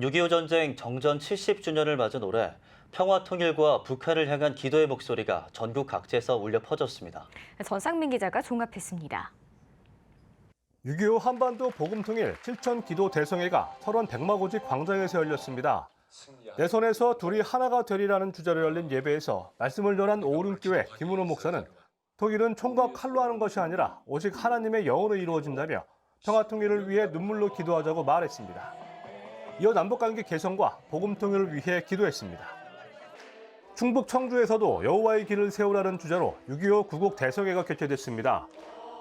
6.25 전쟁 정전 70주년을 맞은 올해 평화 통일과 북한을 향한 기도의 목소리가 전국 각지에서 울려 퍼졌습니다. 전상민 기자가 종합했습니다. 6.25 한반도 복음통일 7천 기도 대성회가 철원 백마고지 광장에서 열렸습니다. 내 손에서 둘이 하나가 되리라는 주제로 열린 예배에서 말씀을 전한 오른교회 김은호 목사는 통일은 총과 칼로 하는 것이 아니라 오직 하나님의 영으로 이루어진다며 평화 통일을 위해 눈물로 기도하자고 말했습니다. 이어 남북관계 개선과 복음 통일을 위해 기도했습니다. 충북 청주에서도 여호와의 길을 세우라는 주제로 6.25 구국 대성회가 개최됐습니다.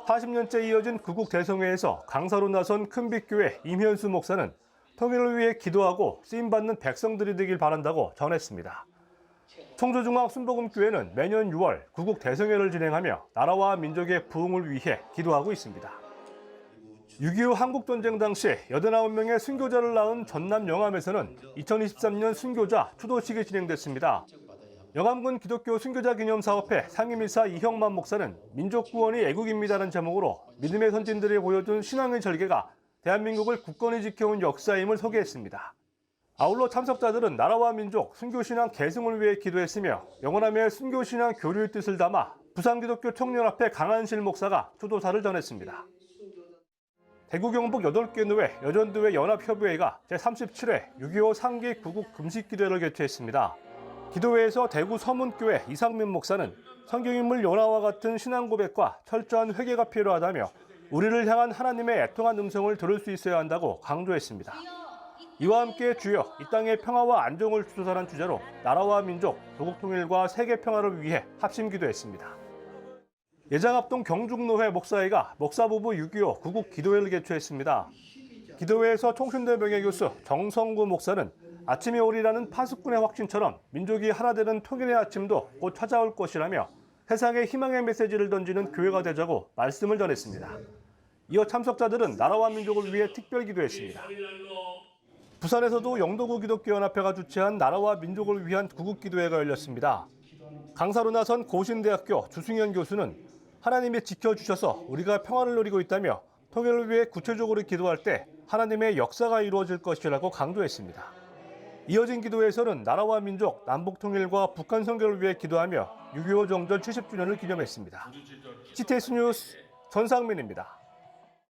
40년째 이어진 구국 대성회에서 강사로 나선 큰빛교회 임현수 목사는 통일을 위해 기도하고 쓰임받는 백성들이 되길 바란다고 전했습니다. 청주중앙 순복음교회는 매년 6월 구국 대성회를 진행하며 나라와 민족의 부흥을 위해 기도하고 있습니다. 6.25 한국전쟁 당시 89명의 순교자를 낳은 전남 영암에서는 2023년 순교자 추도식이 진행됐습니다. 영암군 기독교 순교자 기념 사업회 상임이사 이형만 목사는 민족 구원이 애국입니다라는 제목으로 믿음의 선진들이 보여준 신앙의 절개가 대한민국을 굳건히 지켜온 역사임을 소개했습니다. 아울러 참석자들은 나라와 민족, 순교신앙 계승을 위해 기도했으며 영원함의 순교신앙 교류의 뜻을 담아 부산기독교 청년합회 강한실 목사가 추도사를 전했습니다. 대구 경북 8개 노회 여전도회 연합협의회가 제37회 6.25 상기 구국 금식 기도회를 개최했습니다. 기도회에서 대구 서문교회 이상민 목사는 성경인물 요나와 같은 신앙 고백과 철저한 회개가 필요하다며 우리를 향한 하나님의 애통한 음성을 들을 수 있어야 한다고 강조했습니다. 이와 함께 주여 이 땅의 평화와 안정을 주소서란 주제로 나라와 민족, 조국 통일과 세계 평화를 위해 합심 기도했습니다. 예장합동 경중노회 목사회가 목사부부 6.25 구국 기도회를 개최했습니다. 기도회에서 총신대 명예 교수 정성구 목사는 아침이 오리라는 파수꾼의 확신처럼 민족이 하나 되는 통일의 아침도 곧 찾아올 것이라며 세상에 희망의 메시지를 던지는 교회가 되자고 말씀을 전했습니다. 이어 참석자들은 나라와 민족을 위해 특별 기도했습니다. 부산에서도 영도구 기독교연합회가 주최한 나라와 민족을 위한 구국 기도회가 열렸습니다. 강사로 나선 고신대학교 주승현 교수는 하나님이 지켜주셔서 우리가 평화를 누리고 있다며 통일을 위해 구체적으로 기도할 때 하나님의 역사가 이루어질 것이라고 강조했습니다. 이어진 기도회에서는 나라와 민족, 남북 통일과 북한 선결을 위해 기도하며 6.25 정전 70주년을 기념했습니다. CTS 뉴스 전상민입니다.